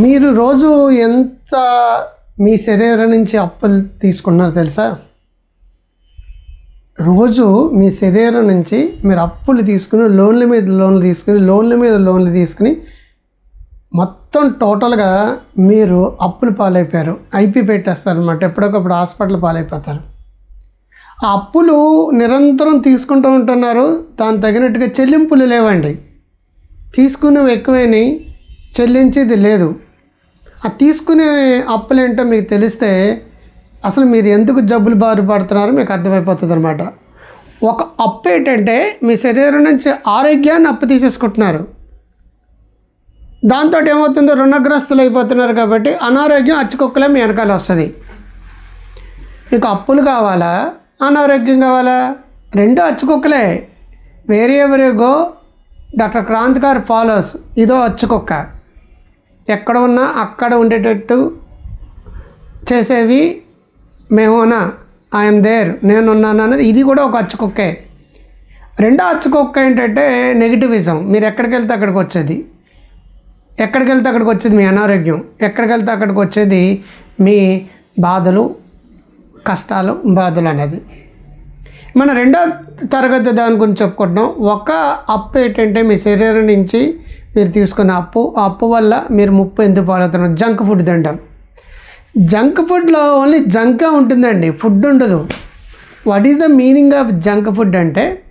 మీరు రోజు ఎంత మీ శరీరం నుంచి అప్పులు తీసుకున్నారో తెలుసా? రోజు మీ శరీరం నుంచి మీరు అప్పులు తీసుకుని లోన్ల మీద లోన్లు తీసుకుని లోన్ల మీద లోన్లు తీసుకుని మొత్తం టోటల్గా మీరు అప్పులు పాలైపోయారు. ఐపీ పెట్టేస్తారనమాట ఎప్పటికప్పుడు హాస్పిటల్ పాలైపోతారు. ఆ అప్పులు నిరంతరం తీసుకుంటూ ఉంటున్నారు. దానికి తగినట్టుగా చెల్లింపులు లేవండి. తీసుకునేవి ఎక్కువైనాయి. చెల్లించేది లేదు. ఆ తీసుకునే అప్పులు ఏంటో మీకు తెలిస్తే అసలు మీరు ఎందుకు జబ్బులు బారి పడుతున్నారో మీకు అర్థమైపోతుంది అనమాట ఒక అప్పు ఏంటంటే మీ శరీరం నుంచి ఆరోగ్యాన్ని అప్పు తీసేసుకుంటున్నారు. దాంతో ఏమవుతుందో రుణగ్రస్తులు అయిపోతున్నారు కాబట్టి అనారోగ్యం అచ్చుకొక్కలే మీ వెనకాల వస్తుంది. మీకు అప్పులు కావాలా? అనారోగ్యం కావాలా? రెండు అచ్చుకొక్కలే. వేరే ఎవరిగో డాక్టర్ క్రాంత్ గారు ఫాలోస్ ఇదో అచ్చుకొక్క. ఎక్కడ ఉన్నా అక్కడ ఉండేటట్టు చేసేవి మేమునా. ఐఎమ్ దేర్ నేనున్నాను అనేది ఇది కూడా ఒక అచ్చుకొక్కే రెండో అచ్చుకొక్క ఏంటంటే నెగిటివిజం. మీరు ఎక్కడికి వెళ్తే అక్కడికి వచ్చేది. ఎక్కడికి వెళ్తే అక్కడికి వచ్చేది మీ అనారోగ్యం. ఎక్కడికి వెళ్తే అక్కడికి వచ్చేది మీ బాధలు కష్టాలు బాధలు అనేది. మన రెండో తరగతి దాని గురించి చెప్పుకుంటున్నాం. ఒక అప్పు ఏంటంటే మీ శరీరం నుంచి మీరు తీసుకున్న అప్పు ఆ అప్పు వల్ల మీరు ముప్పు ఎందుకు పాలవుతున్నారు? జంక్ ఫుడ్ తింటాం. జంక్ ఫుడ్లో ఓన్లీ జంకే ఉంటుందండి. ఫుడ్ ఉండదు. What is the meaning of junk food అంటే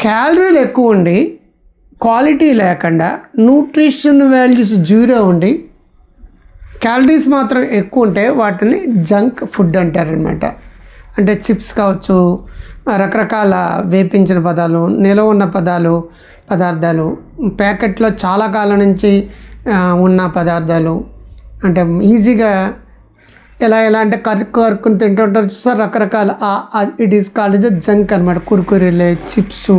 క్యాలరీలు ఎక్కువ ఉండి క్వాలిటీ లేకుండా న్యూట్రిషన్ వాల్యూస్ జీరో ఉండి క్యాలరీస్ మాత్రం ఎక్కువ ఉంటే వాటిని జంక్ ఫుడ్ అంటారనమాట అంటే చిప్స్ కావచ్చు రకరకాల వేపించిన పదాలు నిలవ ఉన్న పదాలు పదార్థాలు. ప్యాకెట్లో చాలా కాలం నుంచి ఉన్న పదార్థాలు. అంటే ఈజీగా ఎలా ఎలా అంటే కరుక్కు కరుక్కుని తింటుంటారు చూస్తారు రకరకాల. It is called is junk అనమాట కుర్కురేలే చిప్స్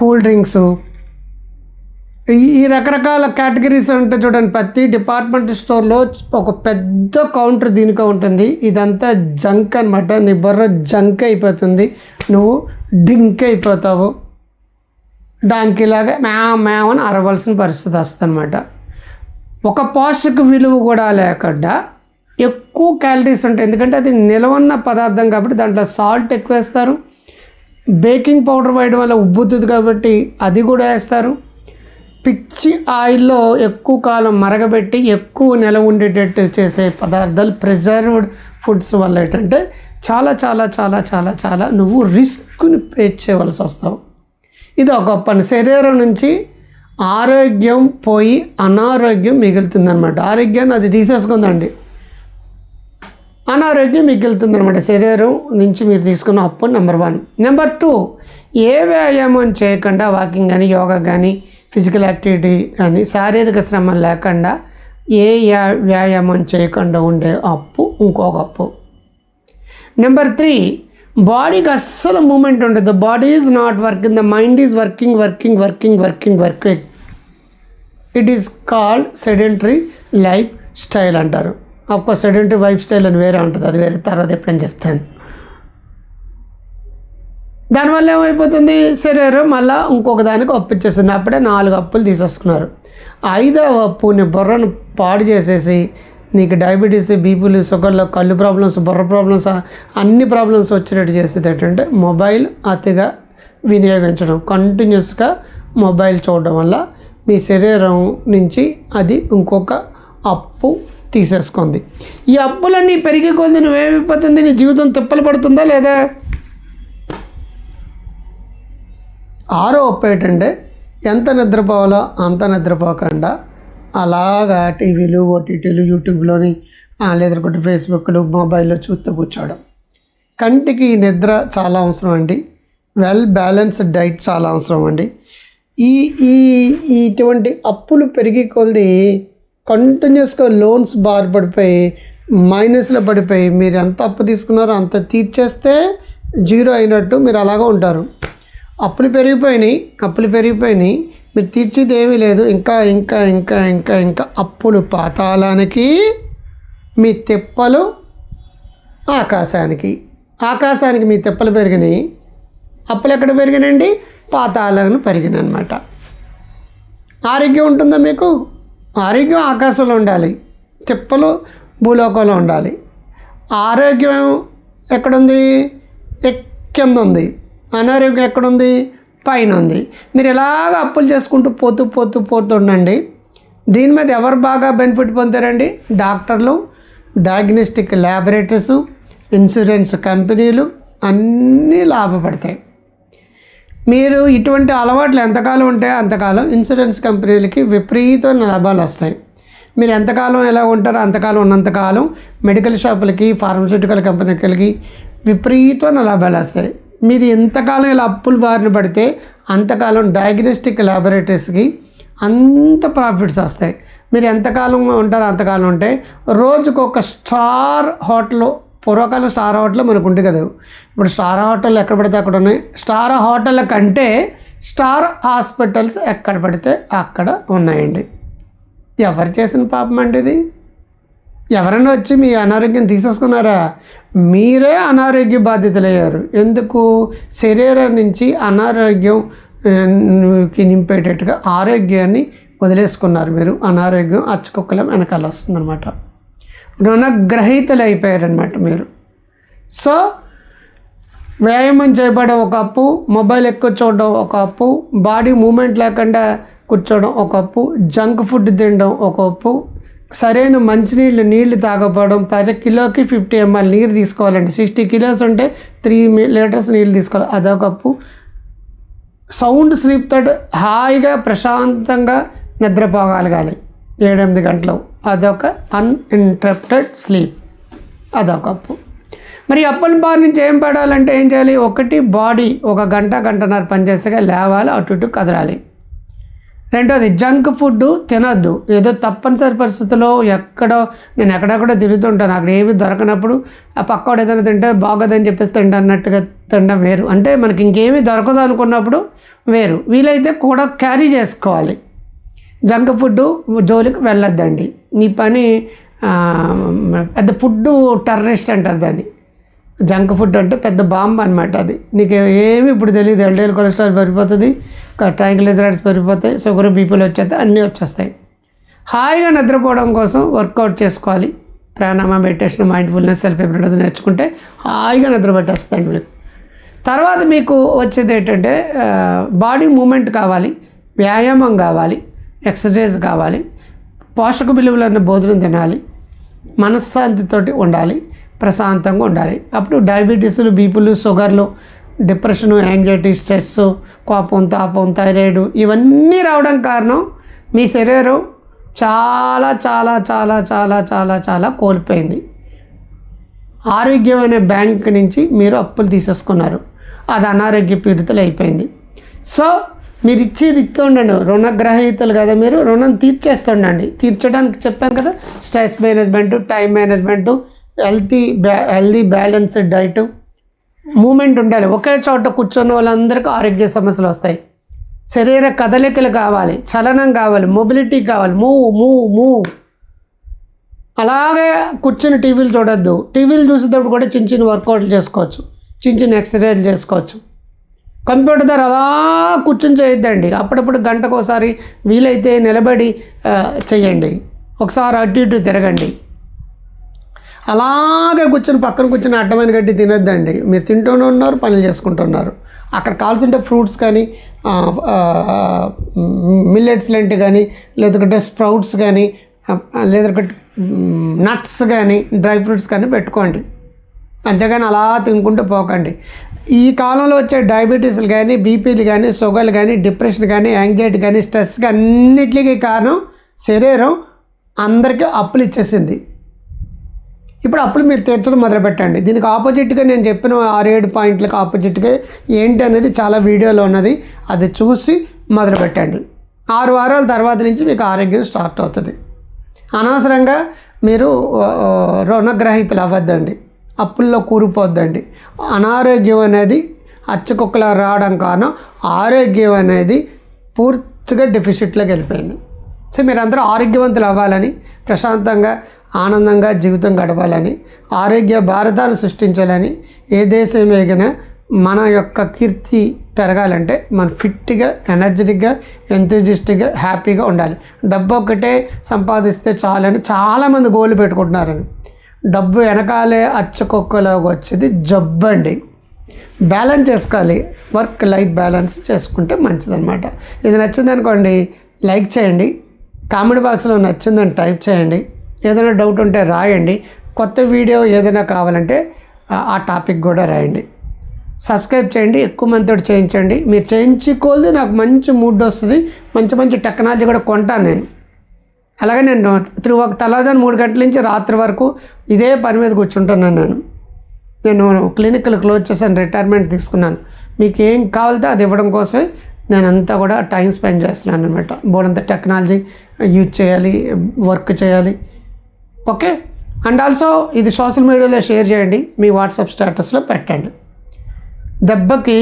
కూల్ డ్రింక్స్. ఈ ఈ రకరకాల కేటగిరీస్ ఉంటాయి చూడండి ప్రతి డిపార్ట్మెంట్ స్టోర్లో ఒక పెద్ద కౌంటర్ దీనికే ఉంటుంది. ఇదంతా జంక్ అనమాట నీ బుర్ర జంక్ అయిపోతుంది. నువ్వు డింక్ అయిపోతావు. డాంకీలాగా మ్యామ్ మ్యామ్ అని అరవలసిన పరిస్థితి వస్తుందన్నమాట ఒక పోషక విలువ కూడా లేకుండా ఎక్కువ క్యాలరీస్ ఉంటాయి. ఎందుకంటే అది నిలవన్న పదార్థం కాబట్టి దాంట్లో సాల్ట్ ఎక్కువ వేస్తారు బేకింగ్ పౌడర్ వేయడం వల్ల ఉబ్బుతుంది కాబట్టి అది కూడా వేస్తారు. పిచ్చి ఆయిల్లో ఎక్కువ కాలం మరగబెట్టి ఎక్కువ నిలవ ఉండేటట్టు చేసే పదార్థాలు ప్రిజర్వ్డ్ ఫుడ్స్ వల్ల ఏంటంటే చాలా చాలా చాలా చాలా చాలా నువ్వు రిస్క్ని పే చేయవలసి వస్తావు. ఇది ఒక పని. శరీరం నుంచి ఆరోగ్యం పోయి అనారోగ్యం మిగులుతుందనమాట ఆరోగ్యాన్ని అది తీసేసుకుందండి. అనారోగ్యం మిగులుతుంది అనమాట శరీరం నుంచి మీరు తీసుకున్న అప్పు నెంబర్ వన్. నెంబర్ టూ ఏ వ్యాయామం చేయకుండా వాకింగ్ కానీ యోగా కానీ ఫిజికల్ యాక్టివిటీ కానీ శారీరక శ్రమ లేకుండా ఏ యా- వ్యాయామం చేయకుండా ఉండే అప్పు ఇంకొక అప్పు. నెంబర్ త్రీ బాడీకి అస్సలు మూమెంట్ ఉండదు. Body is not working the mind is working working working working working it is called sedentary lifestyle అంటారు. ఒక్క సెడెంటరీ లైఫ్ స్టైల్ అని వేరే ఉంటుంది. అది వేరే తర్వాత ఎప్పుడైనా చెప్తాను. దానివల్ల ఏమైపోతుంది? శరీరం మళ్ళీ ఇంకొక దానికి అప్పించేస్తున్నప్పుడే నాలుగు అప్పులు తీసేసుకున్నారు. ఐదవ అప్పుని బుర్రను పాడు చేసేసి నీకు డయాబెటీస్ బీపీలు షుగర్లు కళ్ళు ప్రాబ్లమ్స్ బుర్ర ప్రాబ్లమ్స్ అన్ని ప్రాబ్లమ్స్ వచ్చేటట్టు చేసేది ఏంటంటే మొబైల్ అతిగా వినియోగించడం. కంటిన్యూస్గా మొబైల్ చూడడం వల్ల మీ శరీరం నుంచి అది ఇంకొక అప్పు తీసేసుకుంది. ఈ అప్పులన్నీ పెరిగే కొద్ది నువ్వేమైపోతుంది నీ జీవితం తిప్పలు పడుతుందా లేదా? ఆరో అప్పు ఏంటంటే ఎంత నిద్రపోవాలో అంత నిద్రపోకుండా అలాగా టీవీలు ఓటీటీలు యూట్యూబ్లోని లేదనుకుంటే ఫేస్బుక్లు మొబైల్లో చూస్తూ కూర్చోవడం. కంటికి నిద్ర చాలా అవసరం అండి. వెల్ బ్యాలెన్స్డ్ డైట్ చాలా అవసరం అండి. ఈ ఈ ఇటువంటి అప్పులు పెరిగి కొలిది కంటిన్యూస్గా లోన్స్ బార్ పడిపోయి మైనస్లో పడిపోయి మీరు ఎంత అప్పు తీసుకున్నారో అంత తీర్చేస్తే జీరో అయినట్టు మీరు అలాగా ఉంటారు. అప్పులు పెరిగిపోయినాయి అప్పులు పెరిగిపోయినాయి. మీరు తీర్చేది లేదు. ఇంకా ఇంకా ఇంకా ఇంకా ఇంకా అప్పులు పాతాళానికి మీ తిప్పలు ఆకాశానికి. ఆకాశానికి మీ తిప్పలు పెరిగినాయి. అప్పులు ఎక్కడ పెరిగినండి పాతాళాలను పెరిగినాయి అనమాట ఆరోగ్యం ఉంటుందా మీకు? ఆరోగ్యం ఆకాశంలో ఉండాలి. తిప్పలు భూలోకంలో ఉండాలి. ఆరోగ్యం ఎక్కడుంది? ఎక్- కింద ఉంది. అనారోగ్యం ఎక్కడుంది? పైన ఉంది మీరు ఎలాగ అప్పులు చేసుకుంటూ పోతూ పోతూ పోతుండండి దీని మీద ఎవరు బాగా బెనిఫిట్ పొందారండి? డాక్టర్లు డయాగ్నోస్టిక్ ల్యాబొరేటరీస్ ఇన్సూరెన్స్ కంపెనీలు అన్నీ లాభపడతాయి. మీరు ఇటువంటి అలవాట్లు ఎంతకాలం ఉంటే అంతకాలం ఇన్సూరెన్స్ కంపెనీలకి విపరీతమైన లాభాలు వస్తాయి. మీరు ఎంతకాలం ఎలా ఉంటారో అంతకాలం ఉన్నంతకాలం మెడికల్ షాపులకి ఫార్మస్యూటికల్ కంపెనీలకి విపరీతమైన లాభాలు వస్తాయి. మీరు ఎంతకాలం ఇలా అప్పులు బారిన పడితే అంతకాలం డయాగ్నోస్టిక్ ల్యాబొరేటరీస్కి అంత ప్రాఫిట్స్ వస్తాయి. మీరు ఎంతకాలం ఉంటారో అంతకాలం ఉంటే రోజుకు ఒక స్టార్ హోటల్ పూర్వకాలం స్టార్ హోటల్ మనకు ఉంటుంది కదా. ఇప్పుడు స్టార్ హోటల్ ఎక్కడ పడితే అక్కడ ఉన్నాయి. స్టార్ హోటల్ కంటే స్టార్ హాస్పిటల్స్ ఎక్కడ పడితే అక్కడ ఉన్నాయండి. ఎవరు చేసిన పాపం అండి ఇది? ఎవరైనా వచ్చి మీ అనారోగ్యం తీసేసుకున్నారా? మీరే అనారోగ్య బాధితులయ్యారు. ఎందుకు? శరీరం నుంచి అనారోగ్యం కి నింపేటట్టుగా ఆరోగ్యాన్ని వదిలేసుకున్నారు మీరు. అనారోగ్యం అచ్చకుక్కలం వెనకాల వస్తుందన్నమాట. రుణగ్రహీతలు అయిపోయారనమాట మీరు. సో వ్యాయామం చేయబడడం ఒక అప్పు మొబైల్ ఎక్కువ చూడడం ఒక అప్పు బాడీ మూమెంట్ లేకుండా కూర్చోవడం ఒక అప్పు జంక్ ఫుడ్ తినడం ఒక అప్పు సరైన మంచినీళ్ళు నీళ్ళు తాగకపోవడం పది కిలోకి ఫిఫ్టీ ఎంఎల్ నీరు తీసుకోవాలండి సిక్స్టీ కిలోస్ ఉంటే త్రీ లీటర్స్ నీళ్ళు తీసుకోవాలి. అదొక సౌండ్ స్లీప్ తోటి హాయిగా ప్రశాంతంగా నిద్రపోగలగాలి. ఏడెనిమిది గంటలు. అదొక అన్ఇంటరప్టెడ్ స్లీప్ అదొక మరి అప్పల బార్ నుంచి ఏం పడాలంటే ఏం చేయాలి? ఒకటి బాడీ ఒక గంట గంటన్నర పనిచేసేగా లేవాలి అటు ఇటు కదలాలి. రెండోది జంక్ ఫుడ్ తినద్దు. ఏదో తప్పనిసరి పరిస్థితుల్లో ఎక్కడో నేను ఎక్కడెక్కడో తిరుగుతుంటాను. అక్కడ ఏమి దొరకనప్పుడు ఆ పక్కోడు ఏదైనా తింటే బాగోదని చెప్పేసి తింటా అన్నట్టుగా తినడం వేరు. అంటే మనకి ఇంకేమీ దొరకదు అనుకున్నప్పుడు వేరు. వీలైతే కూడా క్యారీ చేసుకోవాలి. జంక్ ఫుడ్ జోలికి వెళ్ళొద్దండి. నీ పని పెద్ద ఫుడ్ టెర్రరిస్ట్ అంటారు దాన్ని. జంక్ ఫుడ్ అంటే పెద్ద బాంబ్ అనమాట అది. నీకు ఏమి ఇప్పుడు తెలియదు ఎల్డిఎల్ కొలెస్ట్రాల్ పెరిగిపోతుంది ట్రైగ్లిజరైడ్స్ పెరిగిపోతాయి షుగర్ బీపీలు వచ్చేస్తాయి అన్నీ వచ్చేస్తాయి. హాయిగా నిద్రపోవడం కోసం వర్కౌట్ చేసుకోవాలి. ప్రాణాయామ మెడిటేషన్ మైండ్ఫుల్నెస్ సెల్ఫ్ ఎప్రిడస్ నేర్చుకుంటే హాయిగా నిద్ర పట్టేస్తుంది మీకు తర్వాత మీకు వచ్చేది ఏంటంటే బాడీ మూమెంట్ కావాలి వ్యాయామం కావాలి ఎక్సర్సైజ్ కావాలి పోషక విలువలన్న భోజనం తినాలి మనశ్శాంతితోటి ఉండాలి ప్రశాంతంగా ఉండాలి. అప్పుడు డయాబెటీస్లు బీపీలు షుగర్లు డిప్రెషను యాంగ్జైటీ స్ట్రెస్ కోపం తాపం థైరాయిడ్ ఇవన్నీ రావడం కారణం మీ శరీరం చాలా చాలా చాలా చాలా చాలా చాలా కోల్పోయింది. ఆరోగ్యం అనే బ్యాంక్ నుంచి మీరు అప్పులు తీసేసుకున్నారు. అది అనారోగ్య పీడితులు అయిపోయింది. సో మీరు ఇచ్చేది ఇస్తుండండి రుణగ్రహీతలు కదా మీరు రుణం తీర్చేస్తుండండి తీర్చడానికి చెప్పాను కదా stress management time management healthy బ్యా హెల్తీ బ్యాలెన్స్డ్ డైట్ మూమెంట్ ఉండాలి. ఒకే చోట కూర్చున్న వాళ్ళందరికీ ఆరోగ్య సమస్యలు వస్తాయి. శరీర కదలికలు కావాలి. చలనం కావాలి. మొబిలిటీ కావాలి. మూవ్ మూవ్ మూవ్ అలాగే కూర్చుని టీవీలు చూడొద్దు. టీవీలు చూసేటప్పుడు కూడా చిన్న చిన్న వర్కౌట్లు చేసుకోవచ్చు. చిన్న చిన్న ఎక్సర్సైజ్ చేసుకోవచ్చు. కంప్యూటర్ దగ్గర అలా కూర్చొని చేయొద్దండి. అప్పుడప్పుడు గంటకోసారి వీలైతే నిలబడి చేయండి. ఒకసారి అటు ఇటు తిరగండి. అలాగే కూర్చొని పక్కన కూర్చొని అడ్డమైన గడ్డి తినొద్దండి. మీరు తింటూనే ఉన్నారు పనులు చేసుకుంటున్నారు అక్కడ కావాల్సింటే ఫ్రూట్స్ కానీ మిల్లెట్స్ లాంటి కానీ లేదంటే స్ప్రౌట్స్ కానీ లేదంటే నట్స్ కానీ డ్రై ఫ్రూట్స్ కానీ పెట్టుకోండి. అంతేగాని అలా తినుకుంటూ పోకండి. ఈ కాలంలో వచ్చే డయాబెటీస్లు కానీ బీపీలు కానీ షుగర్లు కానీ డిప్రెషన్ కానీ యాంగ్జైటీ కానీ స్ట్రెస్ కానీ అన్నిటికీ కారణం శరీరం అందరికీ అప్పులు ఇచ్చేసింది. ఇప్పుడు అప్పులు మీరు తీర్చడం మొదలుపెట్టండి. దీనికి ఆపోజిట్గా నేను చెప్పిన ఆరేడు పాయింట్లకు ఆపోజిట్గా ఏంటి అనేది చాలా వీడియోలో ఉన్నది. అది చూసి మొదలుపెట్టండి. ఆరు వారాల తర్వాత నుంచి మీకు ఆరోగ్యం స్టార్ట్ అవుతుంది. అనవసరంగా మీరు రుణగ్రహీతలు అవ్వద్దండి. అప్పుల్లో కూరిపోద్దండి. అనారోగ్యం అనేది అచ్చకుక్కలా రావడం కారణం ఆరోగ్యం అనేది పూర్తిగా డెఫిసిట్లోకి వెళ్ళిపోయింది. సో మీరందరూ ఆరోగ్యవంతులు అవ్వాలని ప్రశాంతంగా ఆనందంగా జీవితం గడపాలని ఆరోగ్య భారతాన్ని సృష్టించాలని ఏ దేశం మన యొక్క కీర్తి పెరగాలంటే మనం ఫిట్గా ఎనర్జెటిక్గా ఎంతజిస్టిక్గా హ్యాపీగా ఉండాలి. డబ్బు ఒక్కటే సంపాదిస్తే చాలని చాలామంది గోల్ పెట్టుకుంటున్నారని డబ్బు వెనకాలే అచ్చకొక్కలోకి వచ్చేది జబ్బు అండి. బ్యాలెన్స్ చేసుకోవాలి. వర్క్ లైఫ్ బ్యాలెన్స్ చేసుకుంటే మంచిదన్నమాట. ఇది నచ్చింది అనుకోండి లైక్ చేయండి. కామెంట్ బాక్స్లో నచ్చిందని టైప్ చేయండి. ఏదైనా డౌట్ ఉంటే రాయండి. కొత్త వీడియో ఏదైనా కావాలంటే ఆ- టాపిక్ కూడా రాయండి. సబ్స్క్రైబ్ చేయండి ఎక్కువ మందితో చేయించండి. మీరు చేయించుకోలేదు నాకు మంచి మూడ్ వస్తుంది. మంచి మంచి టెక్నాలజీ కూడా కొంటాను నేను. అలాగే నేను త్రీ ఒక తెల్లవారుజాము మూడు గంటల నుంచి రాత్రి వరకు ఇదే పని మీద కూర్చుంటున్నాను నేను. నేను క్లినిక్లు క్లోజ్ చేశాను రిటైర్మెంట్ తీసుకున్నాను. మీకు ఏం కావాలితే అది ఇవ్వడం కోసమే నేను అంతా కూడా టైం స్పెండ్ చేస్తున్నాను అనమాట బోర్డంత టెక్నాలజీ యూజ్ చేయాలి వర్క్ చేయాలి. ఓకే? అండ్ ఆల్సో ఇది సోషల్ మీడియాలో షేర్ చేయండి. మీ వాట్సాప్ స్టేటస్లో పెట్టండి. దెబ్బకి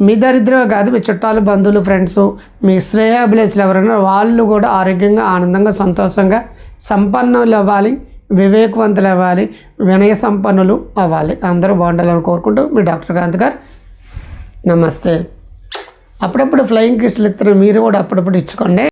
మీ దరిద్రమే కాదు మీ చుట్టాలు బంధువులు ఫ్రెండ్స్ మీ శ్రేయాభిలేషులు ఎవరైనా వాళ్ళు కూడా ఆరోగ్యంగా ఆనందంగా సంతోషంగా సంపన్నులు అవ్వాలి వివేకవంతులు అవ్వాలి వినయ సంపన్నులు అవ్వాలి. అందరూ బాగుండాలని కోరుకుంటూ మీ డాక్టర్ కాంత్ గారు నమస్తే. అప్పుడప్పుడు ఫ్లయింగ్ కిస్లు ఇస్తున్న మీరు కూడా అప్పుడప్పుడు ఇచ్చుకోండి.